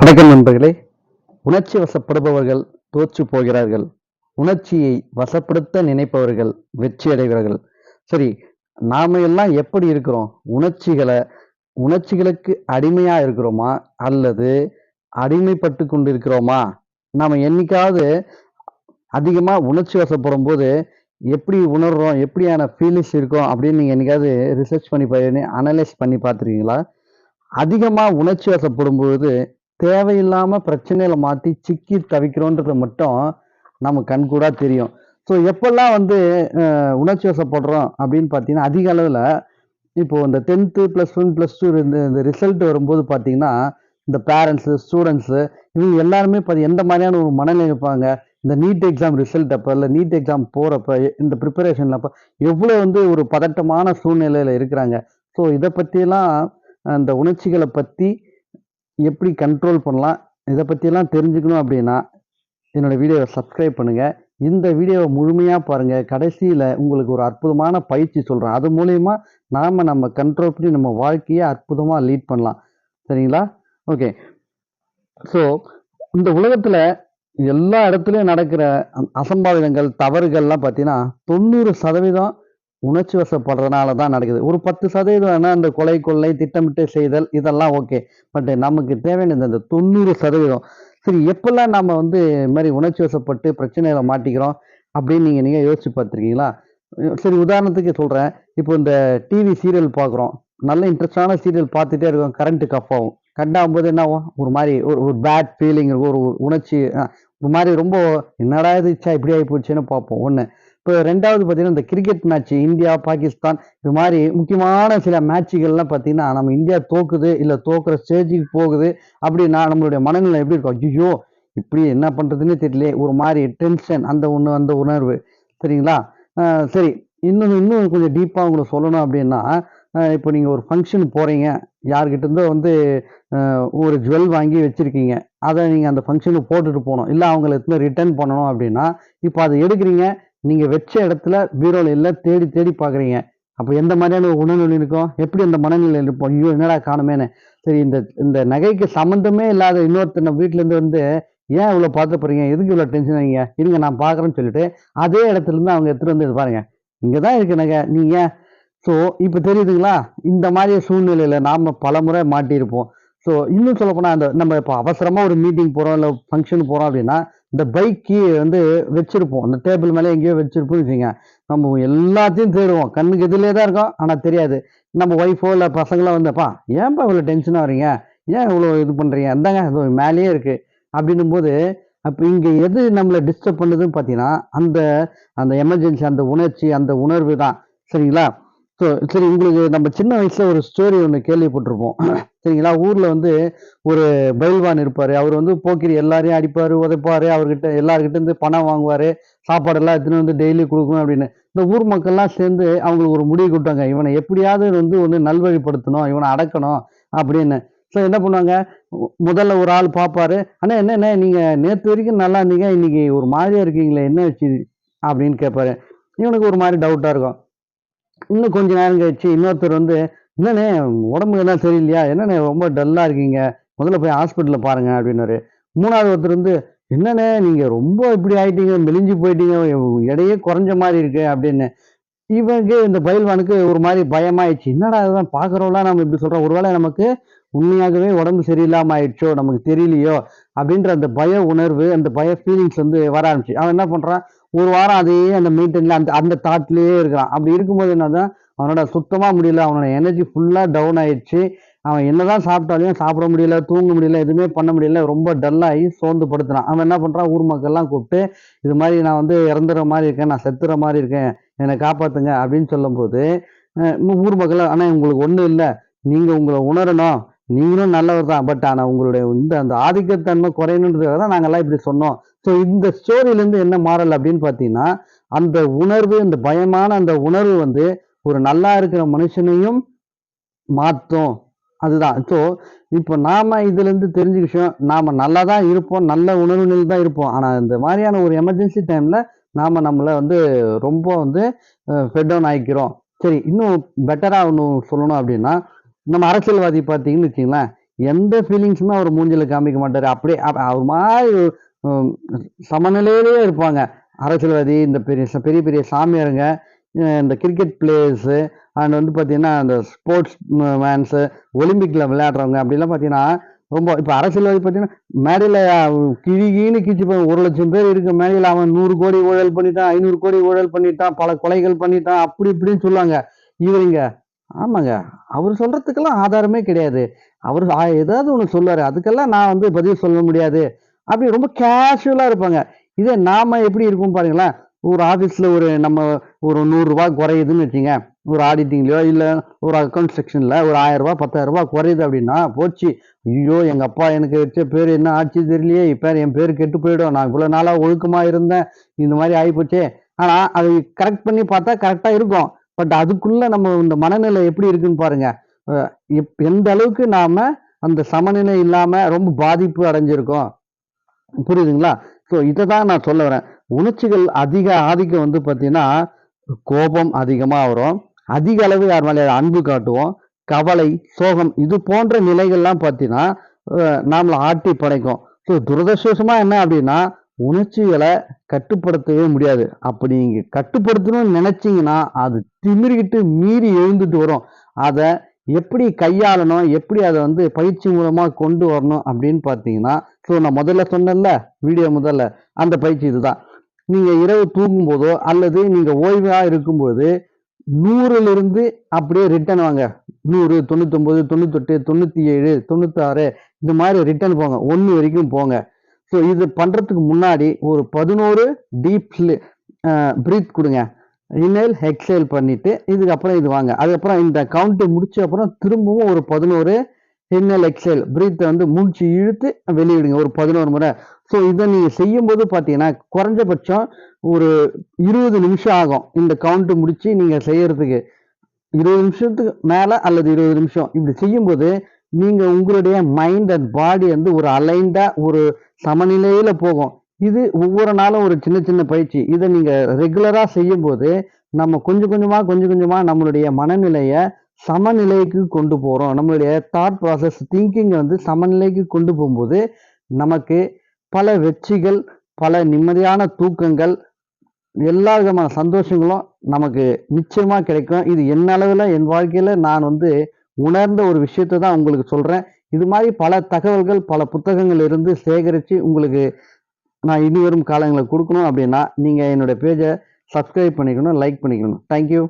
வணக்கம் நண்பர்களே. உணர்ச்சி வசப்படுபவர்கள் தோற்று போகிறார்கள். உணர்ச்சியை வசப்படுத்த நினைப்பவர்கள் வெற்றி அடைகிறார்கள் சரி நாம எல்லாம் எப்படி இருக்கிறோம்? உணர்ச்சிகளை உணர்ச்சிகளுக்கு அடிமையா இருக்கிறோமா? அல்லது அடிமைப்பட்டு கொண்டு இருக்கிறோமா நாம என்னைக்காவது அதிகமா உணர்ச்சி வசப்படும் போது எப்படி உணர்றோம்? எப்படியான ஃபீலிங்ஸ் இருக்கும்? அப்படின்னு நீங்க என்னைக்காவது ரிசர்ச் பண்ணி அனலைஸ் பண்ணி பார்த்துருக்கீங்களா? அதிகமாக உணர்ச்சி வசப்படும் பொழுது தேவையில்லாமல் பிரச்சனையில் மாற்றி சிக்கி தவிக்கிறோன்றது மட்டும் நம்ம கண்கூடாக தெரியும். ஸோ எப்பெல்லாம் வந்து உணர்ச்சி வசப்படுறோம் அப்படின்னு பார்த்தீங்கன்னா அதிக அளவில் இப்போது இந்த tenth plus one plus two இந்த இந்த ரிசல்ட் வரும்போது பார்த்தீங்கன்னா இந்த பேரண்ட்ஸு ஸ்டூடெண்ட்ஸு இவங்க எல்லாருமே பார்த்து எந்த மாதிரியான ஒரு மனநிலை இருப்பாங்க இந்த நீட் எக்ஸாம் ரிசல்ட் அப்போ இல்லை நீட் எக்ஸாம் போகிறப்ப இந்த ப்ரிப்பரேஷனில் அப்போ எவ்வளோ வந்து ஒரு பதட்டமான சூழ்நிலையில் இருக்கிறாங்க? ஸோ இதை பற்றியெல்லாம் அந்த உணர்ச்சிகளை பற்றி எப்படி கண்ட்ரோல் பண்ணலாம் இதை பற்றியெல்லாம் தெரிஞ்சுக்கணும் அப்படின்னா என்னோட வீடியோவை சப்ஸ்கிரைப் பண்ணுங்கள் இந்த வீடியோவை முழுமையாக பாருங்கள் கடைசியில் உங்களுக்கு ஒரு அற்புதமான பயிற்சி சொல்கிறேன் அது மூலயமா நாம் நம்ம கண்ட்ரோல் பண்ணி நம்ம வாழ்க்கையை அற்புதமாக லீட் பண்ணலாம். சரிங்களா? ஓகே ஸோ இந்த உலகத்தில் எல்லா இடத்துலையும் நடக்கிற அசம்பாவிதங்கள் தவறுகள்லாம் பார்த்தீங்கன்னா தொண்ணூறு சதவீதம் உணர்ச்சி வசப்படுறதுனால தான் நடக்குது. ஒரு பத்து சதவீதம் வேணால் அந்த கொலை கொள்ளை திட்டமிட்டு செய்தல் இதெல்லாம் ஓகே பட் நமக்கு தேவையானது அந்த தொண்ணூறு சதவீதம். சரி எப்பெல்லாம் நம்ம வந்து இது மாதிரி உணர்ச்சி வசப்பட்டு பிரச்சனையில் மாட்டிக்கிறோம் அப்படின்னு நீங்கள் நீங்கள் யோசிச்சு பார்த்துருக்கீங்களா? சரி உதாரணத்துக்கு சொல்கிறேன் இப்போ இந்த டிவி சீரியல் பார்க்குறோம். நல்ல இன்ட்ரெஸ்டான சீரியல் பார்த்துட்டே இருக்கோம். கரண்ட்டு கஃப் ஆகும் கட் ஆகும்போது என்ன ஆகும்? ஒரு மாதிரி ஒரு ஒரு பேட் ஃபீலிங் இருக்கும் ஒரு உணர்ச்சி ஒரு மாதிரி ரொம்ப என்னடா இதுச்சா இப்படி ஆகி போச்சுன்னு பார்ப்போம். ஒன்று இப்போ ரெண்டாவது பார்த்தீங்கன்னா இந்த கிரிக்கெட் மேட்ச் இந்தியா பாகிஸ்தான் இது மாதிரி முக்கியமான சில மேட்சுகள்லாம் பார்த்தீங்கன்னா நம்ம இந்தியா தோக்குது இல்லை தோக்குற ஸ்டேஜுக்கு போகுது அப்படின்னா நம்மளுடைய மனநிலை எப்படி இருக்கும்? ஐயோ இப்படி என்ன பண்ணுறதுன்னு தெரியல ஒரு மாதிரி டென்ஷன் அந்த ஒன்று அந்த உணர்வு. சரிங்களா? சரி. இன்னும் இன்னும் கொஞ்சம் டீப்பாக உங்களுக்கு சொல்லணும் அப்படின்னா இப்போ நீங்கள் ஒரு ஃபங்க்ஷன் போகிறீங்க யார்கிட்ட இருந்தோ வந்து ஒரு ஜுவல் வாங்கி வச்சுருக்கீங்க. அதை நீங்கள் அந்த ஃபங்க்ஷனுக்கு போட்டுட்டு போகணும். இல்லை அவங்கள எடுத்துன்னு ரிட்டர்ன் பண்ணணும் அப்படின்னா இப்போ அதை எடுக்கிறீங்க. நீங்கள் வச்ச இடத்துல பீரோவில் எல்லாம் தேடி தேடி பார்க்குறீங்க அப்போ எந்த மாதிரியான ஒரு உணர்வு இருக்கும்? எப்படி அந்த மனநிலை இருப்போம்? ஐயோ என்னடா காணுமேன்னு. சரி இந்த இந்த நகைக்கு சம்மந்தமே இல்லாத இன்னொருத்தனை வீட்டிலேருந்து வந்து ஏன் இவ்வளோ பார்த்து போகிறீங்க எதுக்கு இவ்வளோ டென்ஷன் ஆகிங்க இருங்க நான் பார்க்குறேன்னு சொல்லிட்டு அதே இடத்துலேருந்து அவங்க எடுத்துகிட்டு வந்து இருப்பாருங்க பாருங்க. இங்கே தான் இருக்கு நகை. நீங்கள் ஸோ இப்போ தெரியுதுங்களா? இந்த மாதிரி சூழ்நிலையில் நாம் பல முறை மாட்டியிருப்போம். ஸோ இன்னும் சொல்லப்போனால் அந்த நம்ம இப்போ அவசரமாக ஒரு மீட்டிங் போகிறோம் இல்லை ஃபங்க்ஷன் போகிறோம் அப்படின்னா இந்த பைக்கு வந்து வச்சிருப்போம். அந்த டேபிள் மேலே எங்கேயோ வச்சிருப்போம்னு வச்சுங்க நம்ம எல்லாத்தையும் தேடுவோம். கண்ணுக்கு எதிலே தான் இருக்கும். ஆனால் தெரியாது. நம்ம ஒய்ஃபோ இல்லை பசங்களாம் வந்தப்பா ஏன்ப்பா இவ்வளோ டென்ஷனாக வரீங்க ஏன் இவ்வளோ இது பண்ணுறீங்க இந்தாங்க அது மேலேயே இருக்குது அப்படின்னும் போது அப்போ இங்கே எது நம்மளை டிஸ்டர்ப் பண்ணுதுன்னு பார்த்தீங்கன்னா அந்த அந்த எமர்ஜென்சி அந்த உணர்ச்சி அந்த உணர்வு தான். சரிங்களா? ஸோ சரி உங்களுக்கு நம்ம சின்ன வயசில் ஒரு ஸ்டோரி ஒன்று கேள்விப்பட்டிருப்போம். சரிங்களா? ஊர்ல வந்து ஒரு பைல்வான் இருப்பார். அவர் வந்து போக்கிரி எல்லாரையும் அடிப்பார் உதைப்பாரு அவர்கிட்ட எல்லாருக்கிட்டேருந்து பணம் வாங்குவாரு சாப்பாடெல்லாம் எடுத்துன்னு வந்து டெய்லி கொடுக்கணும் அப்படின்னு. இந்த ஊர் மக்கள்லாம் சேர்ந்து அவங்களுக்கு ஒரு முடிவு கொடுத்தாங்க. இவனை எப்படியாவது வந்து ஒன்று நல்வழிப்படுத்தணும் இவனை அடக்கணும் அப்படின்னு. ஸோ என்ன பண்ணுவாங்க? முதல்ல ஒரு ஆள் பார்ப்பாரு. அண்ணா என்னண்ணே நீங்க நேற்று வரைக்கும் நல்லா இருந்தீங்க. இன்னைக்கு ஒரு மாதிரியா இருக்கீங்களே என்ன வச்சு அப்படின்னு கேட்பாரு. இவனுக்கு ஒரு மாதிரி டவுட்டாக இருக்கும். இன்னும் கொஞ்ச நேரம் கழிச்சு இன்னொருத்தர் வந்து என்னண்ணே உடம்பு எல்லாம் சரியில்லையா? என்னண்ணே ரொம்ப டல்லாக இருக்கீங்க? முதல்ல போய் ஹாஸ்பிட்டலில் பாருங்க அப்படின்னாரு. மூணாவது ஒருத்தர் வந்து என்னண்ணே நீங்கள் ரொம்ப இப்படி ஆயிட்டீங்க மெலிஞ்சு போயிட்டீங்க எடையே குறைஞ்ச மாதிரி இருக்கு அப்படின்னு. இவனுக்கு இந்த பயில்வானுக்கு ஒரு மாதிரி பயமாயிடுச்சு. என்னடா அதுதான் பார்க்குறோம்லாம் நம்ம இப்படி சொல்கிறோம் ஒருவேளை நமக்கு உண்மையாகவே உடம்பு சரியில்லாமல் ஆயிடுச்சோ நமக்கு தெரியலையோ? அப்படின்ற அந்த பய உணர்வு அந்த பய ஃபீலிங்ஸ் வந்து வர ஆரம்பிச்சு. அவன் என்ன பண்ணுறான் ஒரு வாரம் அதையே அந்த மெயின்டைன்ல அந்த அந்த தாட்லேயே இருக்கிறான். அப்படி இருக்கும்போது என்னதான் அவனோட சுத்தமாக முடியல அவனோட எனர்ஜி ஃபுல்லாக டவுன் ஆயிடுச்சு. அவன் என்னதான் சாப்பிட்டாலையும் சாப்பிட முடியல தூங்க முடியல எதுவுமே பண்ண முடியல ரொம்ப டல்லாகி சோர்ந்து படுத்துறான். அவன் என்ன பண்ணுறான் ஊர் மக்கள்லாம் கூப்பிட்டு இது மாதிரி நான் வந்து இறந்துற மாதிரி இருக்கேன் நான் செத்துற மாதிரி இருக்கேன் என்னை காப்பாற்றுங்க அப்படின்னு சொல்லும்போது ஊர் மக்கள் ஆனால் உங்களுக்கு ஒன்றும் இல்லை. நீங்கள் உங்களை உணரணும். நீங்களும் நல்லவர் தான். பட் ஆனால் உங்களுடைய இந்த அந்த ஆதிக்கத்தன்மை குறையணுன்றதுக்காக தான் நாங்கள்லாம் இப்படி சொன்னோம். ஸோ இந்த ஸ்டோரியிலேருந்து என்ன மாறல் அப்படின்னு பார்த்தீங்கன்னா அந்த உணர்வு இந்த பயமான அந்த உணர்வு வந்து ஒரு நல்லா இருக்கிற மனுஷனையும் மாற்றும் அதுதான். ஸோ இப்போ நாம இதுலேருந்து தெரிஞ்சுக்க தெரிஞ்ச விஷயம் நாம நல்லா தான் இருப்போம் நல்ல உணர்வு நிலையில் தான் இருப்போம். ஆனால் இந்த மாதிரியான ஒரு எமர்ஜென்சி டைமில் நாம் நம்மளை வந்து ரொம்ப வந்து ஃபெட்டவுன் ஆகிக்கிறோம் சரி இன்னும் பெட்டராக ஒன்று சொல்லணும் அப்படின்னா நம்ம அரசியல்வாதி பார்த்தீங்கன்னு வச்சுங்களேன் எந்த ஃபீலிங்ஸுமே அவர் மூஞ்சில் காமிக்க மாட்டார். அப்படியே அவர் மாதிரி சமநிலையிலேயே இருப்பாங்க. அரசியல்வாதி இந்த பெரிய பெரிய பெரிய சாமியாருங்க இந்த கிரிக்கெட் பிளேயர்ஸு அண்ட் வந்து பார்த்தீங்கன்னா அந்த ஸ்போர்ட்ஸ் மேன்ஸு ஒலிம்பிக்கில் விளையாடுறவங்க அப்படிலாம் பார்த்தீங்கன்னா ரொம்ப இப்போ அரசியல்வாதி பார்த்தீங்கன்னா மேடையில் கிழி கிழின்னு கிழிச்சு போய் ஒரு லட்சம் பேர் இருக்க. மேடையில் அவன் நூறு கோடி ஊழல் பண்ணிட்டான் ஐநூறு கோடி ஊழல் பண்ணிட்டான் பல கொலைகள் பண்ணிட்டான் அப்படி இப்படின்னு சொல்லுவாங்க. இவருங்க ஆமாங்க. அவர் சொல்கிறதுக்கெல்லாம் ஆதாரமே கிடையாது. அவர் ஏதாவது ஒன்று சொல்லுவார். அதுக்கெல்லாம் நான் வந்து பதில் சொல்ல முடியாது. அப்படி ரொம்ப கேஷுவலாக இருப்பாங்க. இதே நாம எப்படி இருக்கும் பாருங்களேன். ஒரு ஆஃபீஸில் ஒரு நம்ம ஒரு நூறுரூவா குறையுதுன்னு வச்சுங்க ஒரு ஆடிட்டிங்லையோ இல்லை ஒரு அக்கௌண்ட் செக்ஷனில் ஒரு ஆயிரரூபா பத்தாயிரரூபா குறையுது அப்படின்னா போச்சு. ஐயோ எங்கள் அப்பா எனக்கு வச்ச பேர் என்ன ஆச்சு தெரியலையே. இப்போ என் பேர் கெட்டு போயிடும். நான் இவ்வளோ நாளாக ஒழுக்கமாக இருந்தேன். இந்த மாதிரி ஆகிப்போச்சே ஆனால் அதை கரெக்ட் பண்ணி பார்த்தா கரெக்டாக இருக்கும். பட் அதுக்குள்ளே நம்ம இந்த மனநிலை எப்படி இருக்குன்னு பாருங்கள் எப்- எந்த அளவுக்கு நாம் அந்த சமநிலை இல்லாமல் ரொம்ப பாதிப்பு அடைஞ்சிருக்கோம். புரியுதுங்களா? ஸோ இதை தான் நான் சொல்ல வரேன். உணர்ச்சிகள் அதிக ஆதிக்கம் வந்து பார்த்தீங்கன்னா கோபம் அதிகமாக வரும். அதிக அளவு யார் மேலே அன்பு காட்டுவோம்? கவலை சோகம் இது போன்ற நிலைகள்லாம் பார்த்தீங்கன்னா நம்மளை ஆட்டி படைக்கும். ஸோ துரதிருஷ்டமாக என்ன அப்படின்னா உணர்ச்சிகளை கட்டுப்படுத்தவே முடியாது. அப்படி நீங்கள் கட்டுப்படுத்தணும்னு நினச்சிங்கன்னா அது திமிரிக்கிட்டு மீறி எழுந்துட்டு வரும். அதை எப்படி கையாளணும்? எப்படி அதை வந்து பயிற்சி மூலமாக கொண்டு வரணும் அப்படின்னு பார்த்தீங்கன்னா ஸோ நான் முதல்ல சொன்னேன்ல வீடியோ முதல்ல அந்த பயிற்சி இதுதான். நீங்க இரவு தூங்கும் போதோ அல்லது நீங்க ஓய்வா இருக்கும்போது நூறுலேருந்து அப்படியே ரிட்டர்ன் வாங்க. நூறு தொண்ணூத்தொம்பது தொண்ணூத்தெட்டு தொண்ணூற்றி ஏழு தொண்ணூத்தாறு இந்த மாதிரி ரிட்டர்ன் போங்க. ஒன்று வரைக்கும் போங்க. ஸோ இது பண்ணுறதுக்கு முன்னாடி ஒரு பதினோரு டீப் ப்ரீத் கொடுங்க. இன்ஹேல் எக்ஸேல் பண்ணிவிட்டு இதுக்கப்புறம் இது வாங்க. அதுக்கப்புறம் இந்த கவுண்ட்டு முடிச்ச அப்புறம் திரும்பவும் ஒரு பதினோரு இன்னல் எக்ஸல். பிரீத்தை வந்து மூச்சு இழுத்து வெளியிடுங்க ஒரு பதினோரு முறை. ஸோ இதை நீங்கள் செய்யும்போது பார்த்தீங்கன்னா குறைஞ்சபட்சம் ஒரு இருபது நிமிஷம் ஆகும். இந்த கவுண்ட் முடித்து நீங்கள் செய்யறதுக்கு. இருபது நிமிஷத்துக்கு மேலே அல்லது இருபது நிமிஷம். இப்படி செய்யும்போது நீங்கள் உங்களுடைய மைண்ட் அண்ட் பாடி வந்து ஒரு அலைண்டாக ஒரு சமநிலையில் போகும். இது ஒவ்வொரு நாளும் ஒரு சின்ன சின்ன பயிற்சி. இதை நீங்கள் ரெகுலராக செய்யும்போது நம்ம கொஞ்சம் கொஞ்சமாக கொஞ்சம் கொஞ்சமாக நம்மளுடைய மனநிலையை சமநிலைக்கு கொண்டு போகிறோம் நம்மளுடைய தாட் ப்ராசஸ் திங்கிங்கை வந்து சமநிலைக்கு கொண்டு போகும்போது நமக்கு பல வெற்றிகள் பல நிம்மதியான தூக்கங்கள் எல்லா விதமான சந்தோஷங்களும் நமக்கு நிச்சயமாக கிடைக்கும். இது என்ன அளவில் என் வாழ்க்கையில் நான் வந்து உணர்ந்த ஒரு விஷயத்தை தான் உங்களுக்கு சொல்கிறேன் இது மாதிரி பல தகவல்கள் பல புத்தகங்கள் இருந்து சேகரித்து உங்களுக்கு நான் இனி வரும் காலங்களை கொடுக்கணும் அப்படின்னா நீங்கள் என்னோடய பேஜை சப்ஸ்கிரைப் பண்ணிக்கணும் லைக் பண்ணிக்கணும். தேங்க்யூ